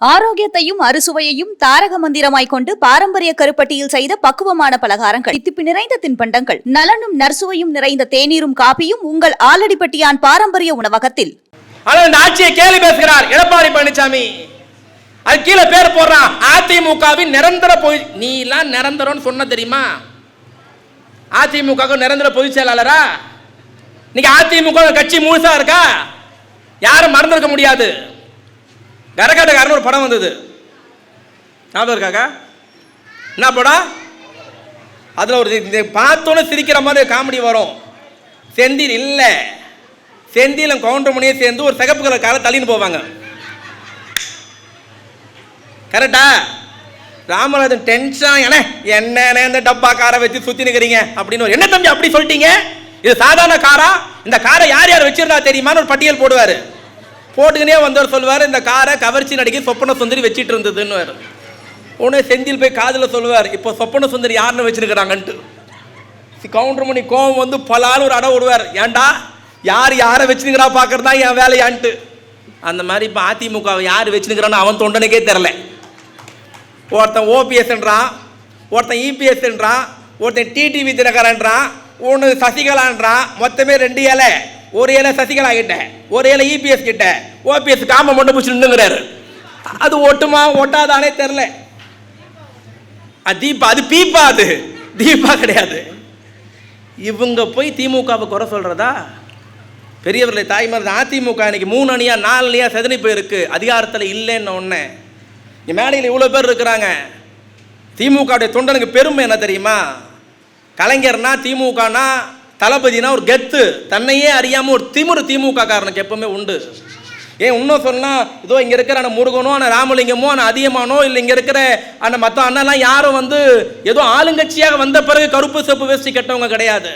ஆரோக்கியத்தையும் அறுசுவையையும் தாரக மந்திரமாய் கொண்டு பாரம்பரிய கருப்பட்டியில் செய்த பக்குவமான பலகாரங்கள். தித்திப்பு நிறைந்த தின்பண்டங்கள். நலனும் நர்சுவையும் நிறைந்த தேநீரும் காபியும் உங்கள் ஆலடிப்பட்டியான் பாரம்பரிய உணவகத்தில். ஆனா இந்த ஆட்சியை கேலி பேசுகிறார் எடப்பாடி பழனிசாமி அது கீழே பேர் போடுறான் அதிமுகவின் நிரந்தர பொது நீ எல்லாம் நிரந்தரம்னு சொன்ன தெரியுமா? அதிமுக நிரந்தர பொதுச் செயலாளரா? இன்னைக்கு அதிமுக கட்சி முழுசா இருக்கா? யாரும் மறந்துருக்க முடியாது. கரகாட்டக்காரன் ஒரு படம் வந்தது. ஞாபகம் இருக்காக்கா? என்ன படம் அதில் ஒரு பார்த்தோன்னே சிரிக்கிற மாதிரி காமெடி வரும். செந்தில் இல்லை. செந்திலும் கவுண்டமணியே சேர்ந்து ஒரு சிகப்பு கலர் காரை தள்ளின்னு போவாங்க. கரெக்டா? ராமராஜன் டென்ஷன் என்ன என்ன இந்த டப்பா காரை வச்சு சுற்றி நிற்கிறீங்க அப்படின்னு ஒரு, என்ன தம்பி அப்படி சொல்லிட்டீங்க? இது சாதாரண காரா? இந்த காரை யார் யார் வச்சிருந்தா தெரியுமான்னு ஒரு பட்டியல் போடுவாரு. போட்டுக்கினே வந்தவர் சொல்லுவார் இந்த காரை கவர்ச்சி நடிகை சொப்பன சுந்தரி வச்சிட்டு இருந்ததுன்னு உடனே செந்தில் போய் காதில் சொல்லுவார் இப்போ சொப்பன சுந்தரி யாருன்னு வச்சிருக்கிறாங்கன்ட்டு. கவுண்டர் மணி கோவம் வந்து பல ஆள் ஒரு அடம் விடுவார். ஏன்டா யார் யாரை வச்சுருக்கிறா பார்க்கறது என் வேலையான்ட்டு? அந்த மாதிரி இப்போ அதிமுக யார் வச்சுருக்கிறான்னு அவன் தொண்டனுக்கே தெரில ஒருத்தன் ஓபிஎஸ்ன்றான் ஒருத்தன் இபிஎஸ்ன்றான் ஒருத்தன் டிடிவி தினகரன்றான் ஒன்று சசிகலான்றான் மொத்தமே ரெண்டு இலை ஒரு இலை சசிகலா கிட்ட ஒரு இலை இபிஎஸ் கிட்ட ஓபிஎஸ் காம மட்டும் பிடிச்சி நின்றுங்கிறாரு அது ஒட்டுமா ஒட்டாதானே தெரில அது தீபா அது பீப்பா அது. தீபா கிடையாது. இவங்க போய் திமுகவை குறை சொல்றதா? பெரியவர்களை தாய்மார் அதிமுக இன்னைக்கு மூணு அணியா நாலு அணியா செதனி போயிருக்கு. அதிகாரத்தில் இல்லைன்னு ஒன்று இங்க மேடையில் இவ்வளோ பேர் இருக்கிறாங்க. திமுகவுடைய தொண்டனுக்கு பெருமை என்ன தெரியுமா? கலைஞர்னா திமுகனா தளபதினா ஒரு கெத்து. தன்னையே அறியாமல் ஒரு திமுரு திமுக காரனுக்கு எப்பவுமே உண்டு. ஏன் இன்னும் சொன்னால் இதோ இங்கே இருக்கிற அந்த முருகனோ அந்த ராமலிங்கமோ அந்த அதியமானோ இல்லை இங்கே இருக்கிற அந்த மற்ற அண்ணெல்லாம் யாரும் வந்து ஏதோ ஆளுங்கட்சியாக வந்த பிறகு கருப்பு செப்பு வேஷ்டி கட்டவங்க கிடையாது.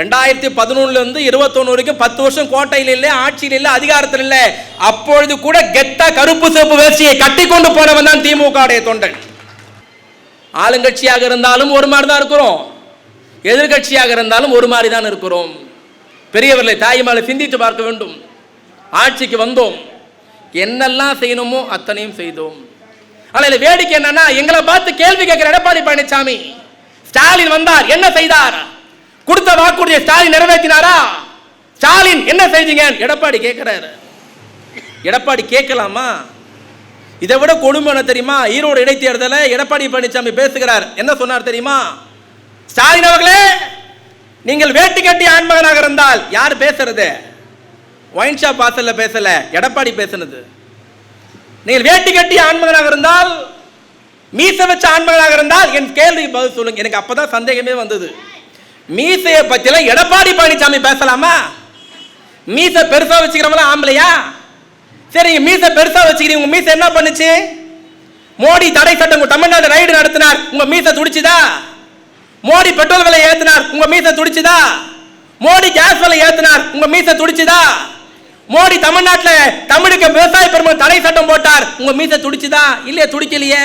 ரெண்டாயிரத்தி பதினொன்னுலேருந்து இருபத்தொன்று வரைக்கும் பத்து வருஷம் கோட்டையில் இல்லை ஆட்சியில் இல்லை அதிகாரத்தில் இல்லை அப்பொழுது கூட கெத்தா கருப்பு செப்பு வேஷ்டியை கட்டி கொண்டு போனவன் தான் திமுக தொண்டன். ஆளுங்கட்சியாக இருந்தாலும் ஒரு மாதிரி தான் இருக்கிறோம். எதிர்கட்சியாக இருந்தாலும் ஒரு மாதிரி தான் இருக்கிறோம். பெரியவர்களை தாய்மாலை சிந்தித்து பார்க்க வேண்டும். ஆட்சிக்கு வந்தோம். என்னெல்லாம் செய்யணுமோ அத்தனையும் செய்தோம். ஆனால் வேடிக்கை என்னன்னா எங்களை பார்த்து கேள்வி கேட்கிற எடப்பாடி பழனிசாமி ஸ்டாலின் வந்தார் என்ன செய்தார்? கொடுத்த வாக்குறுதியை ஸ்டாலின் நிறைவேற்றினாரா? ஸ்டாலின் என்ன செஞ்சீங்க எடப்பாடி கேட்கிறாரு. எடப்பாடி கேட்கலாமா? இதை விட கொடுமை தெரியுமா? ஈரோடு இடைத்தேர்தலை எடப்பாடி பழனிசாமி பேசுகிறார். என்ன சொன்னார் தெரியுமா? ஸ்டாலின் அவர்களே நீங்கள் வேட்டி கட்டி ஆண்மகனாக இருந்தால் யார் பேசுறது? ஒயின் ஷாப் வாசல்ல பேசல எடப்பாடி பேசுனது. நீங்கள் வேட்டி கட்டி ஆண்மகனாக இருந்தால் மீசை வச்ச ஆண்மகனாக இருந்தால் என் கேள்விக்கு பதில் சொல்லுங்க. எனக்கு அப்பதான் சந்தேகமே வந்தது. மீசையை பற்றிலாம் எடப்பாடி பழனிசாமி பேசலாமா? மீசை பெருசா வச்சுக்கிறவங்களா ஆம்பளையா? சரி மீசை பெருசா வச்சுக்கிறீங்க. உங்க மீசை என்ன பண்ணுச்சு? மோடி தடை சட்டம் தமிழ்நாடு ரைடு நடத்தினார். உங்க மீசை துடிச்சுதா? மோடி பெட்ரோல் விலை ஏத்தினார் உங்க மீசை துடிச்சுதா? மோடி கேஸ் விலை ஏத்தினார் உங்க மீசை துடிச்சுதா? மோடி தமிழ்நாட்டில் தமிழுக்கு விவசாய பெருமை தடை சட்டம் போட்டார் உங்க மீசை துடிச்சுதா? இல்லையே துடிக்கலையே?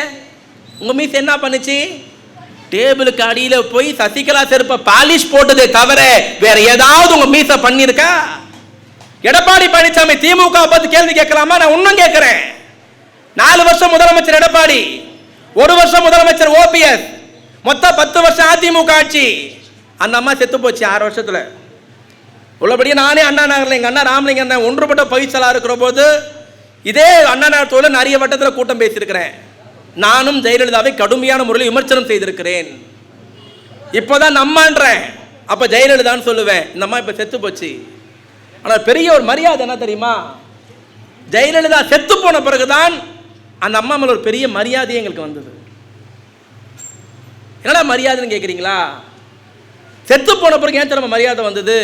உங்க மீசை என்ன பண்ணுச்சு? டேபிளுக்கு அடியில் போய் சசிகலா செருப்ப பாலிஷ் போட்டதே தவிர வேற ஏதாவது உங்க மீசை பண்ணியிருக்கா? எடப்பாடி பழனிசாமி திமுக பத்தி கேள்வி கேட்கலாமா? நான் இன்னும் கேட்கிறேன். நாலு வருஷம் முதலமைச்சர் எடப்பாடி ஒரு வருஷம் முதலமைச்சர் ஓபிஎஸ் மொத்தம் பத்து வருஷம் அதிமுக ஆட்சி. அந்த அம்மா செத்து போச்சு ஆறு வருஷத்துல. உள்ளபடியே நானே அண்ணா நகரில் எங்கள் அண்ணா ராமலிங்க அண்ணன் ஒன்றுபட்ட பயிற்சலாக இருக்கிற போது இதே அண்ணா நகரத்தோடு நிறைய வட்டத்தில் கூட்டம் பேசியிருக்கிறேன். நானும் ஜெயலலிதாவை கடுமையான முறையில் விமர்சனம் செய்திருக்கிறேன். இப்போதான் நம்மன்றேன். அப்போ ஜெயலலிதான்னு சொல்லுவேன். இந்த அம்மா இப்போ செத்து போச்சு. ஆனால் பெரிய ஒரு மரியாதை என்ன தெரியுமா? ஜெயலலிதா செத்து போன பிறகுதான் அந்த அம்மா மேல ஒரு பெரிய மரியாதை எங்களுக்கு வந்தது. என்னடா மரியாதைன்னு கேட்குறீங்களா செத்து போன பிறகு ஏன் திரும்ப மரியாதை வந்தது?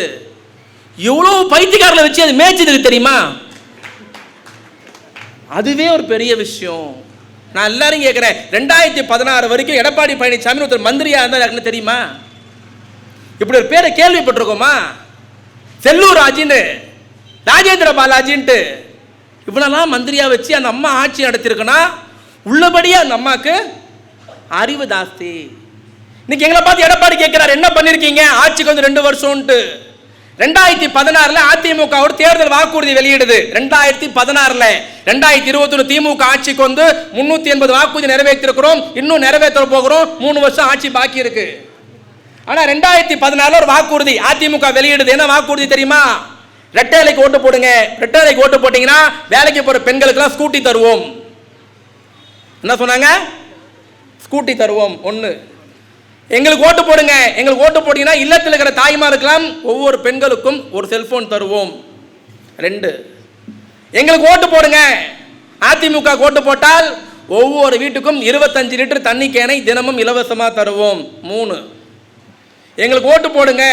எவ்வளோ பைத்தியக்காரில் வச்சு அது மேய்ச்சதுக்கு தெரியுமா? அதுவே ஒரு பெரிய விஷயம். நான் எல்லாரும் கேட்குறேன் ரெண்டாயிரத்தி பதினாறு வரைக்கும் எடப்பாடி பழனிசாமி ஒருத்தர் மந்திரியாக இருந்தால் யாருக்குன்னு தெரியுமா? இப்படி ஒரு பேரை கேள்விப்பட்டிருக்கோமா? செல்லூர் ராஜின்னு ராஜேந்திர பாலாஜின்ட்டு. இவனெல்லாம் மந்திரியாக வச்சு அந்த அம்மா ஆட்சி நடத்திருக்குன்னா உள்ளபடியே அந்த அம்மாக்கு அறிவு ஜாஸ்தி. இன்னைக்கு எங்களை பார்த்து எடப்பாடி கேட்கிறார் என்ன பண்ணிருக்கீங்க? ஆட்சிக்கு வந்து ரெண்டு வருஷம்ட்டு ரெண்டாயிரத்தி பதினாறுல அதிமுக ஒரு தேர்தல் வாக்குறுதி வெளியிடுது. ரெண்டாயிரத்தி பதினாறுல. ரெண்டாயிரத்தி இருபத்தி திமுக ஆட்சிக்கு வந்து முன்னூத்தி எண்பது வாக்குறுதி நிறைவேற்றிருக்கிறோம். இன்னும் நிறைவேற்ற போகிறோம். மூணு வருஷம் ஆட்சி பாக்கி இருக்கு. ஆனா ரெண்டாயிரத்தி பதினாறுல ஒரு வாக்குறுதி அதிமுக வெளியிடுது. என்ன வாக்குறுதி தெரியுமா? ரெட்டைலைக்கு ஓட்டு போடுங்க. ரெட்டைலைக்கு ஓட்டு போட்டீங்கன்னா வேலைக்கு போற பெண்களுக்கெல்லாம் ஸ்கூட்டி தருவோம். என்ன சொன்னாங்க? ஸ்கூட்டி தருவோம். ஒன்று எங்களுக்கு ஓட்டு போடுங்க. எங்களுக்கு ஓட்டு போட்டீங்கன்னா இல்லத்தில் இருக்கிற தாய்மாருக்கெல்லாம் ஒவ்வொரு பெண்களுக்கும் ஒரு செல்போன் தருவோம். ரெண்டு எங்களுக்கு ஓட்டு போடுங்க. அதிமுக ஓட்டு போட்டால் ஒவ்வொரு வீட்டுக்கும் இருபத்தஞ்சு லிட்டர் தண்ணி கேனை தினமும் இலவசமாக தருவோம். மூணு எங்களுக்கு ஓட்டு போடுங்க.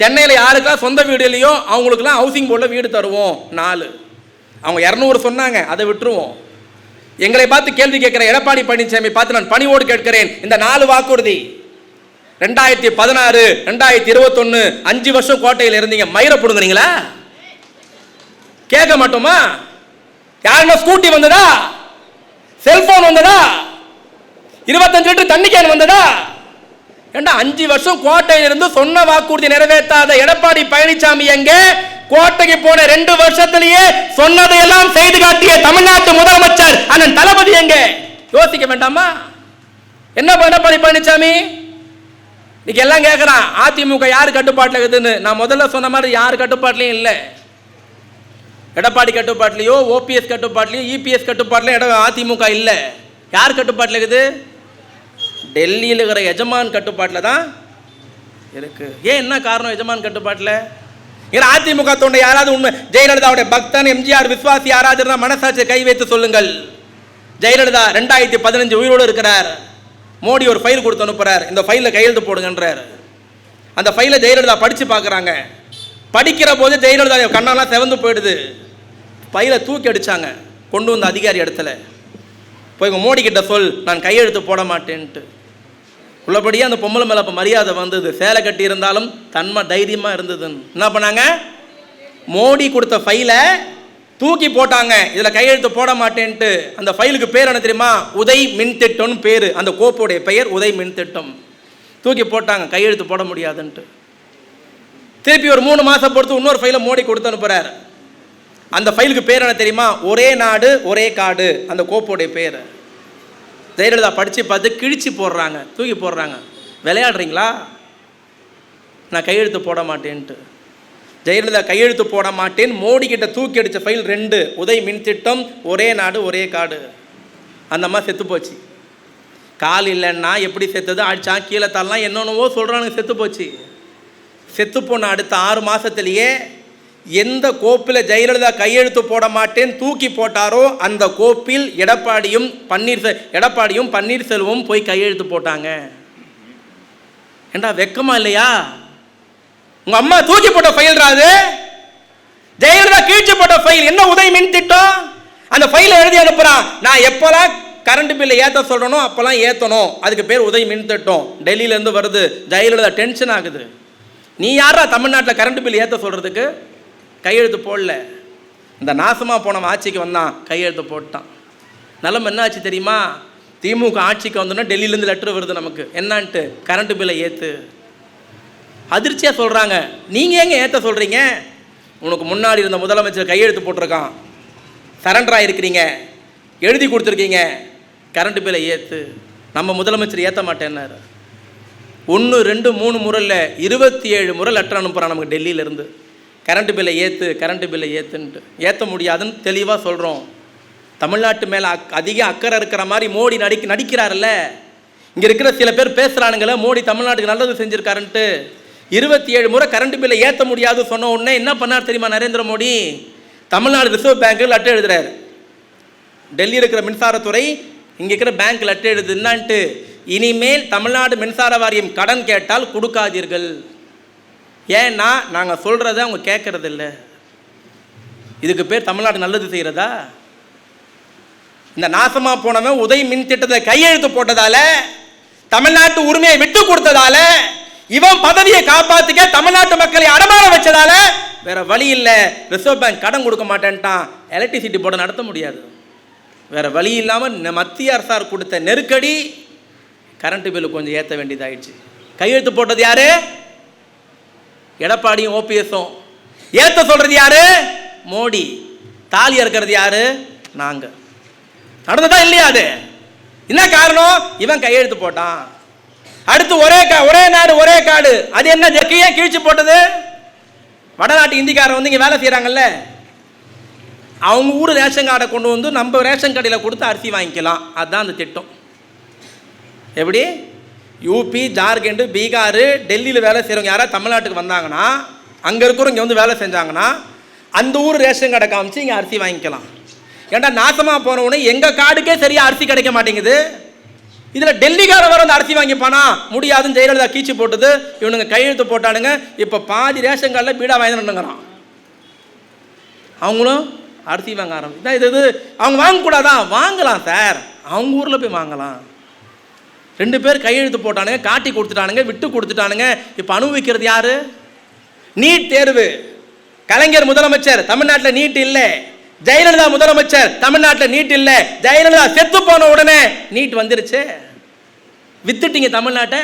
சென்னையில் யாருக்கெல்லாம் சொந்த வீடு இல்லையோ அவங்களுக்குலாம் ஹவுசிங் போர்டில் வீடு தருவோம். நாலு அவங்க இரநூறு சொன்னாங்க அதை விட்டுருவோம். எங்களை பார்த்து கேள்வி கேட்குற எடப்பாடி பழனிசாமி பார்த்து நான் பணிவோடு கேட்கிறேன். இந்த நாலு வாக்குறுதி. ரெண்டாயிரத்தி பதினாறு ரெண்டாயிரத்தி இருபத்தொன்னு அஞ்சு வருஷம் கோட்டையில் இருந்தீங்க மயிர பிடுங்குறீங்களா கேட்க மாட்டோமா? யாருன்னா ஸ்கூட்டி வந்ததா? செல்போன் வந்ததா? இருபத்தஞ்சு லிட்டர் தண்ணி கேன் வந்ததா? ஏண்டா அஞ்சு வருஷம் கோட்டையில் இருந்து சொன்ன வாக்குறுதி நிறைவேற்றாத எடப்பாடி பழனிசாமி எங்க? கோட்டைக்கு போன ரெண்டு வருஷத்திலேயே சொன்னதையெல்லாம் செய்து காட்டிய தமிழ்நாட்டு முதலமைச்சர் அண்ணன் தளபதி எங்க? யோசிக்க வேண்டாமா? என்ன எடப்பாடி பழனிசாமி? இன்னைக்கு எல்லாம் கேட்குறான் அதிமுக யார் கட்டுப்பாட்டில் இருக்குதுன்னு? நான் முதல்ல சொன்ன மாதிரி யார் கட்டுப்பாட்டிலையும் இல்லை. எடப்பாடி கட்டுப்பாட்லையோ ஓபிஎஸ் கட்டுப்பாட்லையோ இபிஎஸ் கட்டுப்பாட்லையும் இடம் அதிமுக இல்லை. யார் கட்டுப்பாட்டில் இருக்குது? டெல்லியில் இருக்கிற எஜமான் கட்டுப்பாட்டில் தான் இருக்கு. ஏன் என்ன காரணம் எஜமான் கட்டுப்பாட்டில்? ஏன்னா அதிமுக தொண்டை யாராவது உண்மை? ஜெயலலிதாவுடைய பக்தன் எம்ஜிஆர் விஸ்வாசி யாராவது இருந்தால் மனசாட்சியை கை வைத்து சொல்லுங்கள். ஜெயலலிதா ரெண்டாயிரத்தி பதினஞ்சு உயிரோடு இருக்கிறார். மோடி ஒரு ஃபைல் கொடுத்து அனுப்புறார். இந்த ஃபைலில் கையெழுத்து போடுங்கன்றார். அந்த ஃபைலை ஜெயலலிதா படித்து பார்க்குறாங்க. படிக்கிற போது ஜெயலலிதா கண்ணெல்லாம் செவந்து போயிடுது. ஃபைலை தூக்கி அடித்தாங்க கொண்டு வந்த அதிகாரி இடத்துல. போய் உங்க மோடி கிட்ட சொல் நான் கையெழுத்து போட மாட்டேன்ட்டு. உள்ளபடியே அந்த பொம்பளை மேலே அப்போ மரியாதை வந்தது. சேலை கட்டி இருந்தாலும் தன்மை தைரியமாக இருந்ததுன்னு. என்ன பண்ணாங்க? மோடி கொடுத்த ஃபைலை தூக்கி போட்டாங்க. இதில் கையெழுத்து போட மாட்டேன்ட்டு அந்த ஃபைலுக்கு பேர் என்ன தெரியுமா? உதய் மின் திட்டம்னு பேர். அந்த கோப்புடைய பெயர் உதய் மின் திட்டம் தூக்கி போட்டாங்க. கையெழுத்து போட முடியாதுன்ட்டு. திருப்பி ஒரு மூணு மாதம் பொறுத்து இன்னொரு ஃபைலை மோடி கொடுத்து அனுப்புகிறார் அந்த ஃபைலுக்கு பேர் என்ன தெரியுமா? ஒரே நாடு ஒரே காடு. அந்த கோப்புடைய பேர். ஜெயலலிதா படித்து பார்த்து கிழிச்சு போடுறாங்க. தூக்கி போடுறாங்க. விளையாடுறீங்களா? நான் கையெழுத்து போட மாட்டேன்ட்டு. ஜெயலலிதா கையெழுத்து போட மாட்டேன். மோடி கிட்ட தூக்கி அடித்த ஃபைல் ரெண்டு. உதய் மின் திட்டம் ஒரே நாடு ஒரே காடு. அந்த அம்மா செத்து போச்சு. கால் இல்லைன்னா எப்படி செத்தது? அடிச்சா கீழே தரலாம் என்னென்னவோ சொல்கிறானுங்க செத்து போச்சு. செத்து போன அடுத்த ஆறு மாதத்துலேயே எந்த கோப்பில் ஜெயலலிதா கையெழுத்து போட மாட்டேன் தூக்கி போட்டாரோ அந்த கோப்பில் எடப்பாடியும் பன்னீர் எடப்பாடியும் பன்னீர்செல்வம் போய் கையெழுத்து போட்டாங்க. ஏண்டா வெக்கமா இல்லையா? உங்க அம்மா தூக்கி போட்ட ஃபைல் அது? ஜெயலலிதா கீழ்ச்சி போட்ட ஃபைல் என்ன உதவி மின் திட்டம்? அந்த ஃபைலை எழுதி அனுப்புறான். நான் எப்போல்லாம் கரண்ட் பில்லை ஏற்ற சொல்கிறனோ அப்போல்லாம் ஏற்றணும் அதுக்கு பேர் உதவி மின் திட்டம். டெல்லியிலேருந்து வருது. ஜெயலலிதா டென்ஷன் ஆகுது. நீ யாரா தமிழ்நாட்டில் கரண்ட் பில் ஏற்ற சொல்கிறதுக்கு கையெழுத்து போடல. இந்த நாசமாக போனவன் ஆட்சிக்கு வந்தான். கையெழுத்து போட்டான். நிலம் என்ன ஆச்சு தெரியுமா? திமுக ஆட்சிக்கு வந்தோன்னா டெல்லியிலேருந்து லெட்டர் வருது நமக்கு. என்னான்ட்டு? கரண்ட் பில்லை ஏற்று அதிர்ச்சியாக சொல்கிறாங்க நீங்கள் ஏங்க ஏற்ற சொல்கிறீங்க உனக்கு முன்னாடி இருந்த முதலமைச்சர் கையெழுத்து போட்டிருக்கான். சரண்டராக இருக்கிறீங்க எழுதி கொடுத்துருக்கீங்க. கரண்ட் பில்லை ஏற்று நம்ம முதலமைச்சர் ஏற்ற மாட்டேன்னாரு. ஒன்று ரெண்டு மூணு முறையில் இருபத்தி ஏழு முறை லெட்டர் அனுப்புகிறான் நமக்கு டெல்லியிலேருந்து. கரண்ட் பில்லை ஏற்று கரண்ட் பில்லை ஏற்றுன்ட்டு ஏற்ற முடியாதுன்னு தெளிவாக சொல்கிறோம் தமிழ்நாட்டு மேலே அக் அதிக அக்கறை இருக்கிற மாதிரி மோடி நடிக்க நடிக்கிறாருல்ல. இங்கே இருக்கிற சில பேர் பேசுகிறானுங்களே மோடி தமிழ்நாட்டுக்கு நல்லது செஞ்சுருக்காருன்ட்டு. இருபத்தி ஏழு முறை கரண்ட் பில்லை ஏற்ற முடியாது சொன்ன உடனே என்ன பண்ணார் தெரியுமா நரேந்திர மோடி? தமிழ்நாடு ரிசர்வ் பேங்க்கு லெட்டர் எழுதுறாரு. டெல்லியில் இருக்கிற மின்சாரத்துறை இங்கே இருக்கிற பேங்க் லெட்டர் எழுது என்னான்ட்டு இனிமேல் தமிழ்நாடு மின்சார வாரியம் கடன் கேட்டால் கொடுக்காதீர்கள். ஏன்னா நாங்கள் சொல்கிறத அவங்க கேட்கறது இல்லை இதுக்கு பேர் தமிழ்நாடு நல்லது செய்கிறதா இந்த நாசமாக போனவன் உதய் மின் திட்டத்தை கையெழுத்து போட்டதால தமிழ்நாட்டு உரிமையை விட்டு கொடுத்ததால இவன் பதவியை காப்பாத்திக்க தமிழ்நாட்டு மக்களை அடமானம் வச்சதால வேற வழி இல்லை. ரிசர்வ் பேங்க் கடன் கொடுக்க மாட்டேன்ட்டான். எலக்ட்ரிசிட்டி போர்டை நடத்த முடியாது. வேற வழி இல்லாமல் மத்திய அரசார் கொடுத்த நெருக்கடி கரண்ட் பில்லு கொஞ்சம் ஏற்ற வேண்டியதாயிடுச்சு. கையெழுத்து போட்டது யாரு? எடப்பாடியும் ஓபிஎஸும் ஏத்த சொல்றது யாரு? மோடி. தாலி இருக்கிறது யாரு? நாங்க. நடந்ததா இல்லையா அது? என்ன காரணம்? இவன் கையெழுத்து போட்டான். அடுத்து ஒரே கா ஒரே நாடு ஒரே காடு. அது என்ன ஜக்கியே கிழிச்சு போட்டது? வடநாட்டு இந்திக்காரன் வந்து இங்கே வேலை செய்கிறாங்கல்ல அவங்க ஊர் ரேஷன் கார்டை கொண்டு வந்து நம்ம ரேஷன் கடையில் கொடுத்து அரிசி வாங்கிக்கலாம். அதுதான் அந்த திட்டம். எப்படி? யூபி ஜார்க்கண்டு பீகார் டெல்லியில் வேலை செய்கிறவங்க யாராவது தமிழ்நாட்டுக்கு வந்தாங்கன்னா அங்கே இருக்கிறவங்க வந்து வேலை செஞ்சாங்கன்னா அந்த ஊர் ரேஷன் கடை காமிச்சு இங்கே அரிசி வாங்கிக்கலாம். ஏன்டா நாசமாக போனவொடனே எங்கள் காடுக்கே சரியாக அரிசி கிடைக்க மாட்டேங்குது? இதில் டெல்லிக்காரன் வர வந்து அரிசி வாங்கிப்பானா? முடியாதுன்னு ஜெயலலிதா கீச்சு போட்டது. இவனுங்க கையெழுத்து போட்டானுங்க. இப்போ பாதி ரேஷன் கார்டில் பீடா வாங்கினுங்கிறான் அவங்களும் அரிசி வாங்க ஆரம்பிச்சு இது இது அவங்க வாங்கக்கூடாதான் வாங்கலாம் சார். அவங்க ஊரில் போய் வாங்கலாம். ரெண்டு பேர் கையெழுத்து போட்டானுங்க காட்டி கொடுத்துட்டானுங்க விட்டு கொடுத்துட்டானுங்க. இப்போ அனுபவிக்கிறது யாரு? நீட் தேர்வு. கலைஞர் முதலமைச்சர் தமிழ்நாட்டில் நீட் இல்லை. ஜெயலலிதா முதலமைச்சர் தமிழ்நாட்டில் நீட் இல்லை. ஜெயலலிதா செத்து போன உடனே நீட் வந்துருச்சு. வித்துட்டீங்க தமிழ்நாட்டை.